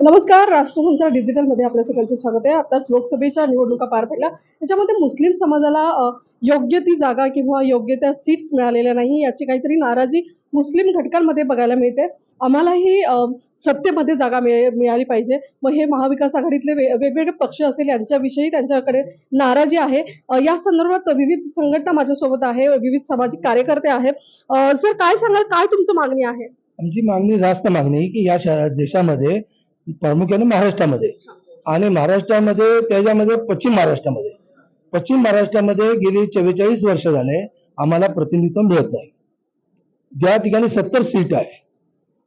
नमस्कार राष्ट्रसंचार डिजिटलमध्ये आपल्या सगळ्यांचं स्वागत आहे. आताच लोकसभेच्या निवडणुका पार पडल्या. त्याच्यामध्ये मुस्लिम समाजाला योग्य ती जागा किंवा योग्य त्या सीट्स मिळालेल्या नाही याची काहीतरी नाराजी मुस्लिम घटकांमध्ये बघायला मिळते. आम्हालाही सत्तेमध्ये जागा मिळाली पाहिजे. मग हे महाविकास आघाडीतले वेगवेगळे पक्ष असेल यांच्याविषयी त्यांच्याकडे नाराजी आहे. या संदर्भात विविध संघटना माझ्यासोबत आहे विविध सामाजिक कार्यकर्ते आहेत. सर काय सांगाल? काय तुमचं मागणी आहे? आमची मागणी जास्त मागणी की या देशामध्ये प्रामुख्याने महाराष्ट्रामध्ये. आणि महाराष्ट्रामध्ये त्याच्यामध्ये पश्चिम महाराष्ट्रामध्ये. पश्चिम महाराष्ट्रामध्ये गेली चव्वेचाळीस वर्ष झाले आम्हाला प्रतिनिधित्व मिळत नाही. ज्या ठिकाणी सत्तर सीट आहे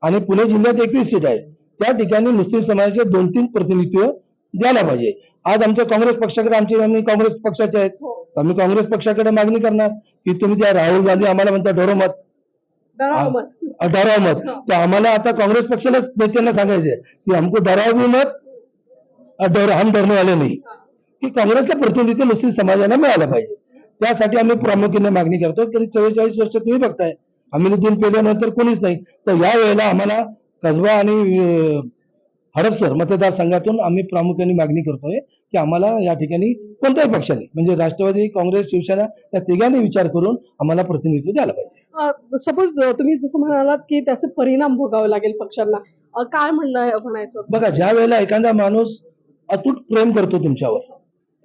आणि पुणे जिल्ह्यात एकवीस सीट आहे त्या ठिकाणी मुस्लिम समाजाचे दोन तीन प्रतिनिधित्व द्यायला पाहिजे. आज आमच्या काँग्रेस पक्षाकडे आमचे आम्ही काँग्रेस पक्षाचे आहेत. आम्ही काँग्रेस पक्षाकडे मागणी करणार की तुम्ही त्या राहुल गांधी आम्हाला म्हणता डोरोमत डराव मत मत तर आम्हाला आता काँग्रेस पक्षाला नेत्यांना सांगायचे की हमको डराव भी मत डर हम डरने वाले नाही की काँग्रेसला प्रतिनिधित्व मुस्लिम समाजाला मिळालं पाहिजे. त्यासाठी आम्ही प्रामुख्याने मागणी करतो तरी चव्वेचाळीस वर्ष तुम्ही बघताय आम्ही निधून पेल्यानंतर कोणीच नाही. तर या वेळेला आम्हाला कसबा आणि हडपसर मतदारसंघातून आम्ही प्रामुख्याने मागणी करतोय की आम्हाला या ठिकाणी कोणत्याही पक्षाने म्हणजे राष्ट्रवादी काँग्रेस शिवसेना या तिघांनी विचार करून आम्हाला प्रतिनिधित्व द्यायला पाहिजे. सपोज तुम्ही जसं म्हणालात की त्याचे परिणाम भोगावे लागेल पक्षांना काय म्हणणं म्हणायचं? बघा ज्या वेळेला एखादा माणूस अतूट प्रेम करतो तुमच्यावर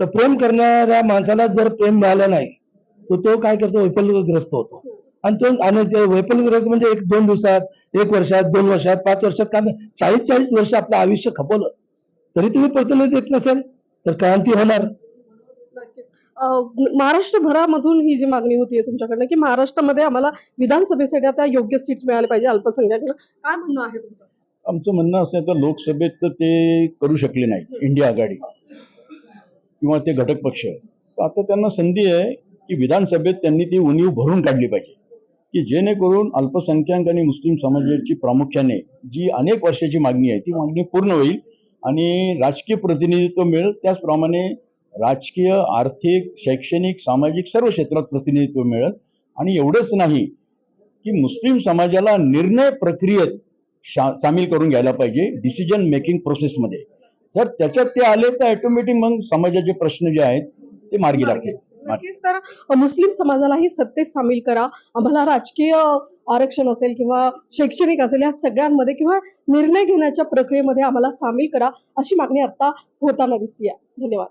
तर प्रेम करणाऱ्या माणसाला जर प्रेम मिळालं नाही तर तो काय करतो? वैफल्यग्रस्त होतो. आणि तो आणि ते वैफल्यग्रस्त म्हणजे एक दोन दिवसात एक वर्षात दोन वर्षात पाच वर्षात काम चाळीस चाळीस वर्ष आपलं आयुष्य खपवलं. तरी तुम्ही प्रतिनिधी देत नसेल तर क्रांती होणार. महाराष्ट्रभरामधून ही जी मागणी होती तुमच्याकडनं की महाराष्ट्रामध्ये आम्हाला विधानसभेसाठी आता योग्य सीट्स मिळाल्या पाहिजे अल्पसंख्याक काय म्हणणं आहे तुमचं? आमचं म्हणणं असं आहे तर लोकसभेत तर ते करू शकले नाहीत इंडिया आघाडी किंवा ते घटक पक्ष. आता त्यांना संधी आहे की विधानसभेत त्यांनी ती उणीव भरून काढली पाहिजे. की जेणेकरून अल्पसंख्याक आणि मुस्लिम समाजाची प्रामुख्याने जी अनेक वर्षाची मागणी आहे ती मागणी पूर्ण होईल आणि राजकीय प्रतिनिधित्व मिळेल. त्याचप्रमाणे राजकीय आर्थिक शैक्षणिक सामाजिक सर्व क्षेत्रात प्रतिनिधित्व मिळेल. आणि एवढंच नाही की मुस्लिम समाजाला निर्णय प्रक्रियेत शा सामील करून घ्यायला पाहिजे डिसिजन मेकिंग प्रोसेसमध्ये जर त्याच्यात ते आले तर ऑटोमॅटिक मग समाजाचे प्रश्न जे आहेत ते मार्गी लागतील. नक्कीच तर मुस्लिम समाजालाही सत्तेत सामील करा. आम्हाला राजकीय आरक्षण असेल किंवा शैक्षणिक असेल या सगळ्यांमध्ये किंवा निर्णय घेण्याच्या प्रक्रियेमध्ये आम्हाला सामील करा अशी मागणी आता होताना दिसते धन्यवाद.